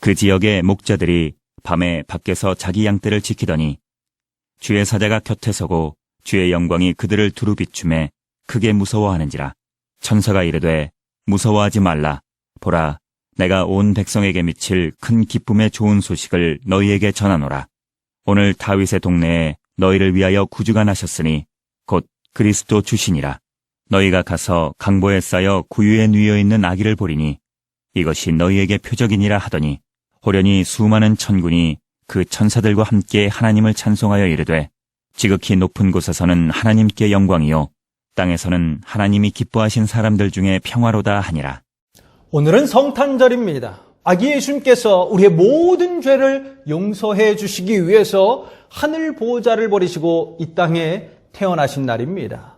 그 지역의 목자들이 밤에 밖에서 자기 양떼를 지키더니 주의 사자가 곁에 서고 주의 영광이 그들을 두루 비춤에 크게 무서워하는지라 천사가 이르되 무서워하지 말라. 보라 내가 온 백성에게 미칠 큰 기쁨의 좋은 소식을 너희에게 전하노라. 오늘 다윗의 동네에 너희를 위하여 구주가 나셨으니 곧 그리스도 주시니라. 너희가 가서 강보에 쌓여 구유에 누여 있는 아기를 보리니 이것이 너희에게 표적이니라 하더니 호련히 수많은 천군이 그 천사들과 함께 하나님을 찬송하여 이르되 지극히 높은 곳에서는 하나님께 영광이요 땅에서는 하나님이 기뻐하신 사람들 중에 평화로다 하니라. 오늘은 성탄절입니다. 아기 예수님께서 우리의 모든 죄를 용서해 주시기 위해서 하늘 보호자를 버리시고 이 땅에 태어나신 날입니다.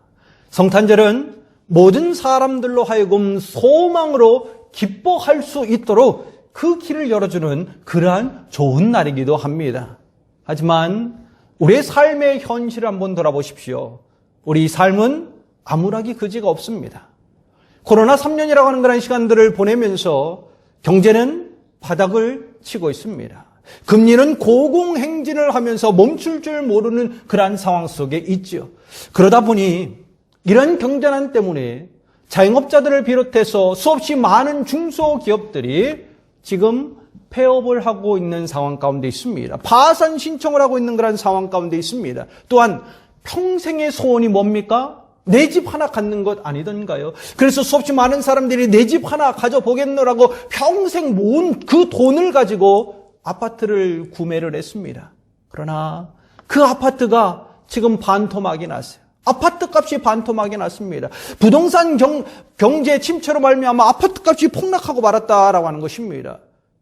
성탄절은 모든 사람들로 하여금 소망으로 기뻐할 수 있도록 그 길을 열어주는 그러한 좋은 날이기도 합니다. 하지만 우리의 삶의 현실을 한번 돌아보십시오. 우리 삶은 암울하기 그지가 없습니다. 코로나 3년이라고 하는 그런 시간들을 보내면서 경제는 바닥을 치고 있습니다. 금리는 고공행진을 하면서 멈출 줄 모르는 그러한 상황 속에 있죠. 그러다 보니 이런 경제난 때문에 자영업자들을 비롯해서 수없이 많은 중소기업들이 지금 폐업을 하고 있는 상황 가운데 있습니다. 파산 신청을 하고 있는 그런 상황 가운데 있습니다. 또한 평생의 소원이 뭡니까? 내 집 하나 갖는 것 아니던가요? 그래서 수없이 많은 사람들이 내 집 하나 가져보겠노라고 평생 모은 그 돈을 가지고 아파트를 구매를 했습니다. 그러나 그 아파트가 지금 반토막이 났어요. 아파트 값이 반토막이 났습니다. 부동산 경, 경제 침체로 말미암아 아파트 값이 폭락하고 말았다라고 하는 것입니다.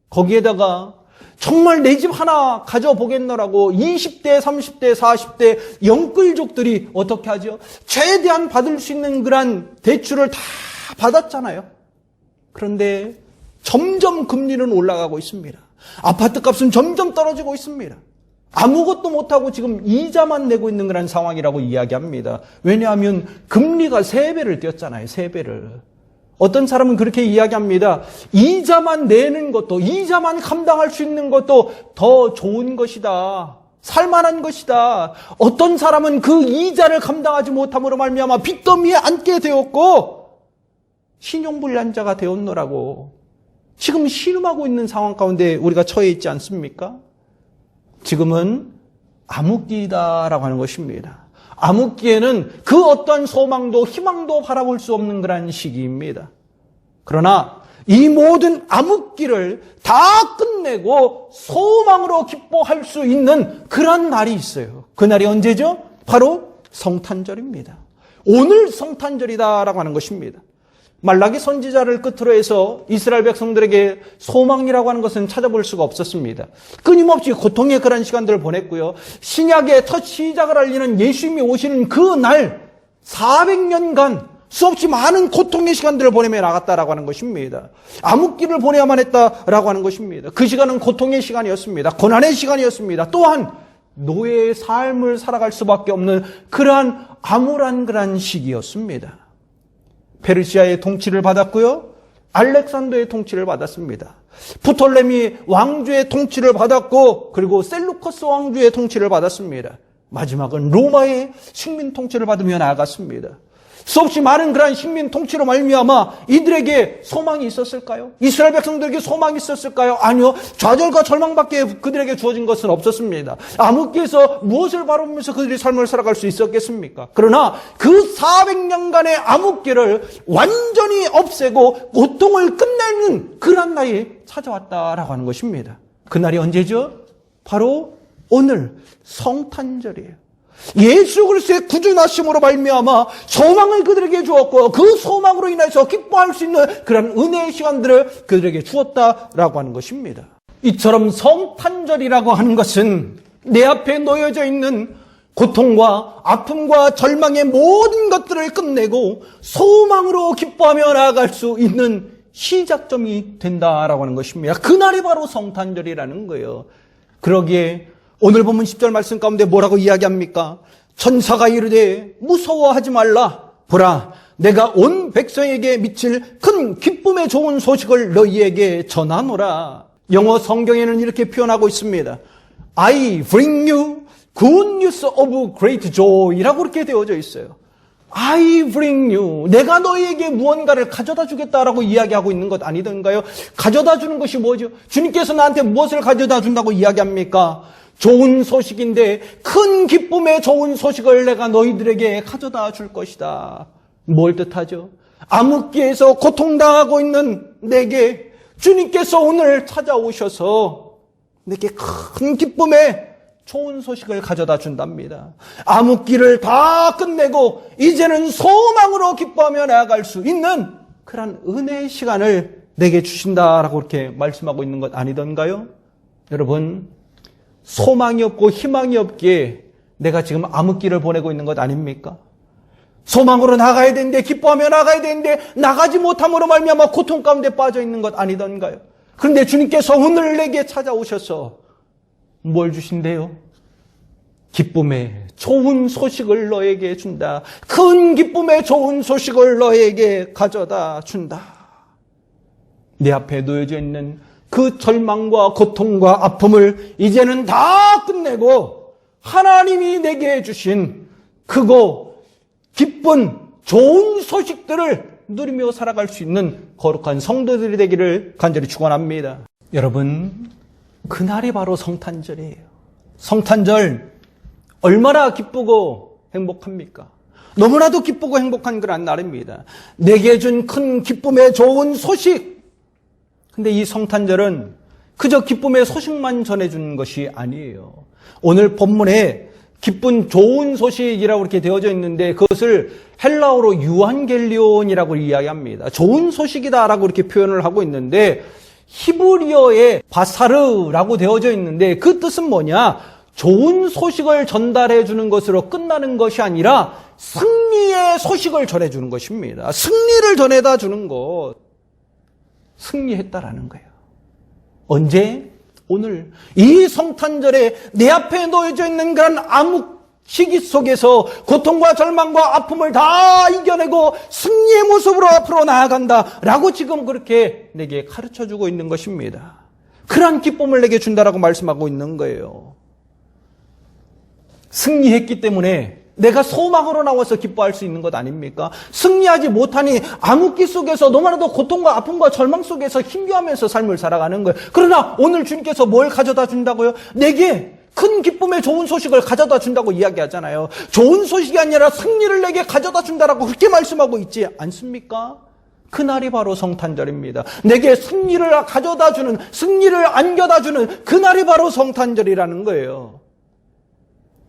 거기에다가 정말 내 집 하나 가져보겠노라고 20대, 30대, 40대 영끌족들이 어떻게 하죠? 최대한 받을 수 있는 그런 대출을 다 받았잖아요. 그런데 점점 금리는 올라가고 있습니다. 아파트 값은 점점 떨어지고 있습니다. 아무것도 못하고 지금 이자만 내고 있는 그런 상황이라고 이야기합니다. 왜냐하면 금리가 3배를 뛰었잖아요. 3배를. 어떤 사람은 그렇게 이야기합니다. 이자만 내는 것도, 이자만 감당할 수 있는 것도 더 좋은 것이다. 살만한 것이다. 어떤 사람은 그 이자를 감당하지 못함으로 말미암아 빚더미에 앉게 되었고 신용불량자가 되었노라고 지금 신음하고 있는 상황 가운데 우리가 처해 있지 않습니까? 지금은 암흑기다라고 하는 것입니다. 암흑기에는 그 어떤 소망도 희망도 바라볼 수 없는 그런 시기입니다. 그러나 이 모든 암흑기를 다 끝내고 소망으로 기뻐할 수 있는 그런 날이 있어요. 그 날이 언제죠? 바로 성탄절입니다. 오늘 성탄절이다라고 하는 것입니다. 말라기 선지자를 끝으로 해서 이스라엘 백성들에게 소망이라고 하는 것은 찾아볼 수가 없었습니다. 끊임없이 고통의 그런 시간들을 보냈고요. 신약의 첫 시작을 알리는 예수님이 오시는 그 날 400년간 수없이 많은 고통의 시간들을 보내며 나갔다라고 하는 것입니다. 암흑기를 보내야만 했다라고 하는 것입니다. 그 시간은 고통의 시간이었습니다. 고난의 시간이었습니다. 또한 노예의 삶을 살아갈 수밖에 없는 그러한 암울한 그러한 시기였습니다. 페르시아의 통치를 받았고요. 알렉산더의 통치를 받았습니다. 프톨레미 왕주의 통치를 받았고 그리고 셀루커스 왕주의 통치를 받았습니다. 마지막은 로마의 식민 통치를 받으며 나아갔습니다. 수없이 많은 그러한 식민 통치로 말미암아 이들에게 소망이 있었을까요? 이스라엘 백성들에게 소망이 있었을까요? 아니요. 좌절과 절망밖에 그들에게 주어진 것은 없었습니다. 암흑기에서 무엇을 바라보면서 그들이 삶을 살아갈 수 있었겠습니까? 그러나 그 400년간의 암흑기를 완전히 없애고 고통을 끝내는 그런 날이 찾아왔다라고 하는 것입니다. 그 날이 언제죠? 바로 오늘 성탄절이에요. 예수 그리스도의 구주나심으로 말미암아 소망을 그들에게 주었고 그 소망으로 인해서 기뻐할 수 있는 그런 은혜의 시간들을 그들에게 주었다라고 하는 것입니다. 이처럼 성탄절이라고 하는 것은 내 앞에 놓여져 있는 고통과 아픔과 절망의 모든 것들을 끝내고 소망으로 기뻐하며 나아갈 수 있는 시작점이 된다라고 하는 것입니다. 그날이 바로 성탄절이라는 거예요. 그러기에 오늘 보면 10절 말씀 가운데 뭐라고 이야기합니까? 천사가 이르되 무서워하지 말라. 보라, 내가 온 백성에게 미칠 큰 기쁨의 좋은 소식을 너희에게 전하노라. 영어 성경에는 이렇게 표현하고 있습니다. I bring you good news of great joy라고 그렇게 되어져 있어요. I bring you. 내가 너희에게 무언가를 가져다 주겠다라고 이야기하고 있는 것 아니던가요? 가져다 주는 것이 뭐죠? 주님께서 나한테 무엇을 가져다 준다고 이야기합니까? 좋은 소식인데 큰 기쁨의 좋은 소식을 내가 너희들에게 가져다 줄 것이다. 뭘 뜻하죠? 암흑기에서 고통당하고 있는 내게 주님께서 오늘 찾아오셔서 내게 큰 기쁨의 좋은 소식을 가져다 준답니다. 암흑기를 다 끝내고 이제는 소망으로 기뻐하며 나아갈 수 있는 그런 은혜의 시간을 내게 주신다라고 그렇게 말씀하고 있는 것 아니던가요? 여러분, 소망이 없고 희망이 없기에 내가 지금 암흑기를 보내고 있는 것 아닙니까? 소망으로 나가야 되는데 기뻐하며 나가야 되는데 나가지 못함으로 말미암아 고통 가운데 빠져 있는 것 아니던가요? 그런데 주님께서 오늘 내게 찾아오셔서 뭘 주신대요? 기쁨의 좋은 소식을 너에게 준다. 큰 기쁨의 좋은 소식을 너에게 가져다 준다. 내 앞에 놓여져 있는 그 절망과 고통과 아픔을 이제는 다 끝내고 하나님이 내게 주신 크고 기쁜 좋은 소식들을 누리며 살아갈 수 있는 거룩한 성도들이 되기를 간절히 축원합니다. 여러분, 그날이 바로 성탄절이에요. 성탄절 얼마나 기쁘고 행복합니까? 너무나도 기쁘고 행복한 그런 날입니다. 내게 준 큰 기쁨의 좋은 소식. 근데 이 성탄절은 그저 기쁨의 소식만 전해주는 것이 아니에요. 오늘 본문에 기쁜 좋은 소식이라고 이렇게 되어져 있는데 그것을 헬라어로 유한겔리온이라고 이야기합니다. 좋은 소식이다라고 이렇게 표현을 하고 있는데 히브리어에 바사르라고 되어져 있는데 그 뜻은 뭐냐? 좋은 소식을 전달해 주는 것으로 끝나는 것이 아니라 승리의 소식을 전해 주는 것입니다. 승리를 전해다 주는 것. 승리했다라는 거예요. 언제? 오늘 이 성탄절에 내 앞에 놓여져 있는 그런 암흑 시기 속에서 고통과 절망과 아픔을 다 이겨내고 승리의 모습으로 앞으로 나아간다라고 지금 그렇게 내게 가르쳐 주고 있는 것입니다. 그러한 기쁨을 내게 준다라고 말씀하고 있는 거예요. 승리했기 때문에 내가 소망으로 나와서 기뻐할 수 있는 것 아닙니까? 승리하지 못하니 암흑기 속에서 너무나도 고통과 아픔과 절망 속에서 힘겨하면서 삶을 살아가는 거예요. 그러나 오늘 주님께서 뭘 가져다 준다고요? 내게 큰 기쁨의 좋은 소식을 가져다 준다고 이야기하잖아요. 좋은 소식이 아니라 승리를 내게 가져다 준다라고 그렇게 말씀하고 있지 않습니까? 그날이 바로 성탄절입니다. 내게 승리를 가져다 주는, 승리를 안겨다 주는 그날이 바로 성탄절이라는 거예요.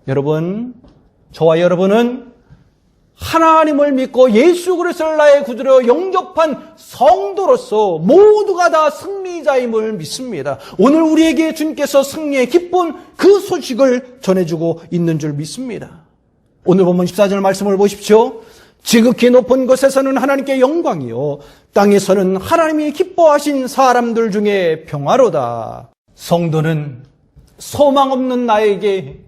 여러분, 저와 여러분은 하나님을 믿고 예수 그리스도를 나의 구주로 영접한 성도로서 모두가 다 승리자임을 믿습니다. 오늘 우리에게 주님께서 승리의 기쁜 그 소식을 전해주고 있는 줄 믿습니다. 오늘 본문 14절 말씀을 보십시오. 지극히 높은 곳에서는 하나님께 영광이요. 땅에서는 하나님이 기뻐하신 사람들 중에 평화로다. 성도는 소망 없는 나에게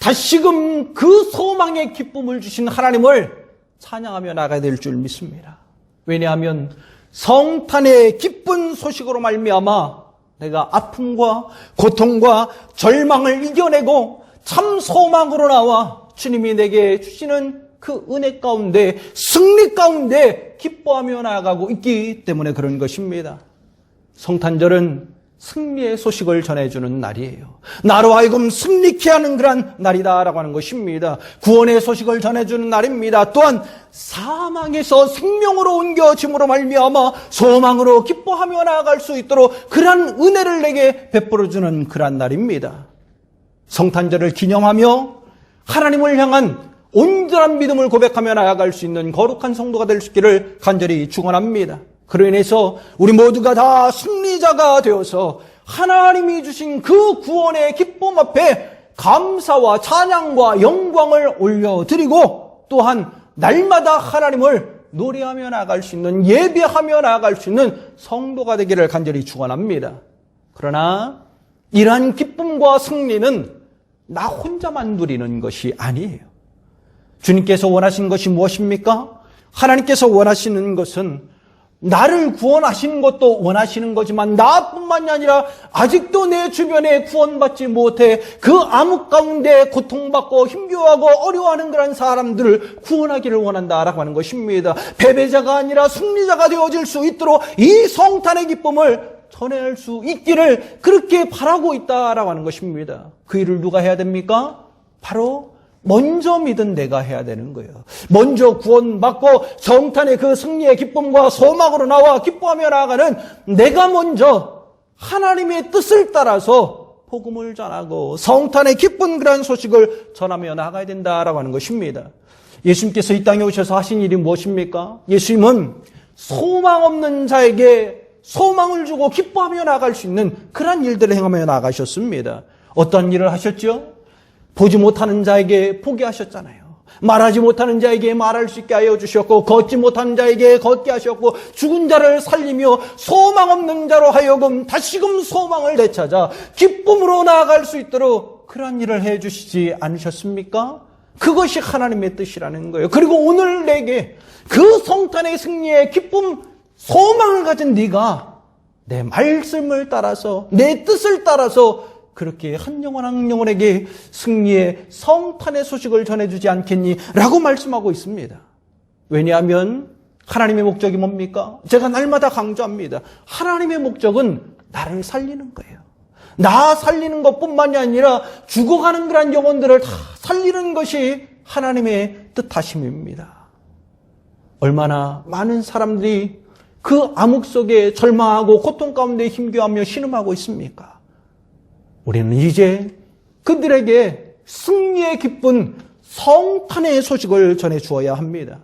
다시금 그 소망의 기쁨을 주신 하나님을 찬양하며 나가야 될 줄 믿습니다. 왜냐하면 성탄의 기쁜 소식으로 말미암아 내가 아픔과 고통과 절망을 이겨내고 참 소망으로 나와 주님이 내게 주시는 그 은혜 가운데 승리 가운데 기뻐하며 나아가고 있기 때문에 그런 것입니다. 성탄절은 승리의 소식을 전해주는 날이에요. 나로 하여금 승리케 하는 그런 날이다라고 하는 것입니다. 구원의 소식을 전해주는 날입니다. 또한 사망에서 생명으로 옮겨짐으로 말미암아 소망으로 기뻐하며 나아갈 수 있도록 그러한 은혜를 내게 베풀어주는 그러한 날입니다. 성탄절을 기념하며 하나님을 향한 온전한 믿음을 고백하며 나아갈 수 있는 거룩한 성도가 될 수 있기를 간절히 축원합니다. 그로 인해서 우리 모두가 다 승리자가 되어서 하나님이 주신 그 구원의 기쁨 앞에 감사와 찬양과 영광을 올려드리고 또한 날마다 하나님을 노래하며 나갈 수 있는 예배하며 나갈 수 있는 성도가 되기를 간절히 축원합니다. 그러나 이러한 기쁨과 승리는 나 혼자만 누리는 것이 아니에요. 주님께서 원하신 것이 무엇입니까? 하나님께서 원하시는 것은 나를 구원하시는 것도 원하시는 거지만 나뿐만이 아니라 아직도 내 주변에 구원받지 못해 그 암흑 가운데 고통받고 힘겨워하고 어려워하는 그런 사람들을 구원하기를 원한다라고 하는 것입니다. 패배자가 아니라 승리자가 되어질 수 있도록 이 성탄의 기쁨을 전해낼 수 있기를 그렇게 바라고 있다라고 하는 것입니다. 그 일을 누가 해야 됩니까? 바로 먼저 믿은 내가 해야 되는 거예요. 먼저 구원받고 성탄의 그 승리의 기쁨과 소망으로 나와 기뻐하며 나아가는 내가 먼저 하나님의 뜻을 따라서 복음을 전하고 성탄의 기쁜 그러한 소식을 전하며 나가야 된다라고 하는 것입니다. 예수님께서 이 땅에 오셔서 하신 일이 무엇입니까? 예수님은 소망 없는 자에게 소망을 주고 기뻐하며 나갈 수 있는 그러한 일들을 행하며 나가셨습니다. 어떤 일을 하셨죠? 보지 못하는 자에게 보게 하셨잖아요. 말하지 못하는 자에게 말할 수 있게 하여 주셨고, 걷지 못하는 자에게 걷게 하셨고, 죽은 자를 살리며 소망 없는 자로 하여금 다시금 소망을 되찾아 기쁨으로 나아갈 수 있도록 그러한 일을 해 주시지 않으셨습니까? 그것이 하나님의 뜻이라는 거예요. 그리고 오늘 내게 그 성탄의 승리의 기쁨, 소망을 가진 네가 내 말씀을 따라서 내 뜻을 따라서 그렇게 한 영혼 한 영혼에게 승리의 성탄의 소식을 전해주지 않겠니? 라고 말씀하고 있습니다. 왜냐하면 하나님의 목적이 뭡니까? 제가 날마다 강조합니다. 하나님의 목적은 나를 살리는 거예요. 나 살리는 것 뿐만이 아니라 죽어가는 그런 영혼들을 다 살리는 것이 하나님의 뜻하심입니다. 얼마나 많은 사람들이 그 암흑 속에 절망하고 고통 가운데 힘겨워하며 신음하고 있습니까? 우리는 이제 그들에게 승리의 기쁜 성탄의 소식을 전해 주어야 합니다.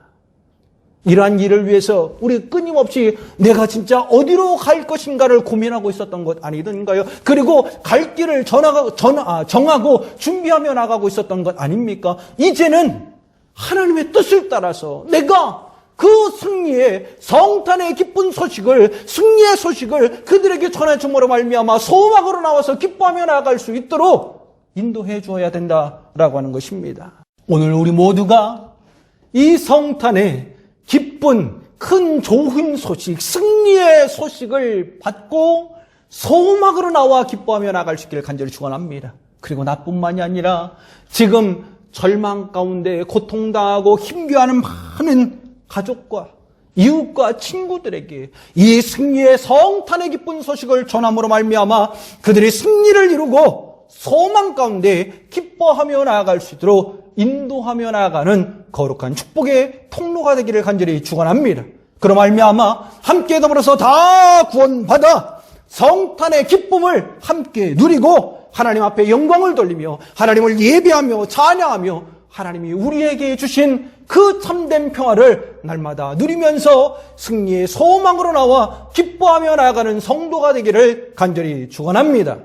이러한 일을 위해서 우리 끊임없이 내가 진짜 어디로 갈 것인가를 고민하고 있었던 것 아니던가요? 그리고 갈 길을 전하고, 전, 아, 정하고 준비하며 나가고 있었던 것 아닙니까? 이제는 하나님의 뜻을 따라서 내가 그 승리의 성탄의 기쁜 소식을 승리의 소식을 그들에게 전해 줌으로 말미암아 소망으로 나와서 기뻐하며 나아갈 수 있도록 인도해 주어야 된다라고 하는 것입니다. 오늘 우리 모두가 이 성탄의 기쁜 큰 좋은 소식, 승리의 소식을 받고 소망으로 나와 기뻐하며 나갈 수 있기를 간절히 축원합니다. 그리고 나뿐만이 아니라 지금 절망 가운데 고통당하고 힘겨워하는 많은 가족과 이웃과 친구들에게 이 승리의 성탄의 기쁜 소식을 전함으로 말미암아 그들이 승리를 이루고 소망 가운데 기뻐하며 나아갈 수 있도록 인도하며 나아가는 거룩한 축복의 통로가 되기를 간절히 축원합니다. 그로 말미암아 함께 더불어서 다 구원받아 성탄의 기쁨을 함께 누리고 하나님 앞에 영광을 돌리며 하나님을 예배하며 찬양하며 하나님이 우리에게 주신 그 참된 평화를 날마다 누리면서 승리의 소망으로 나와 기뻐하며 나아가는 성도가 되기를 간절히 축원합니다.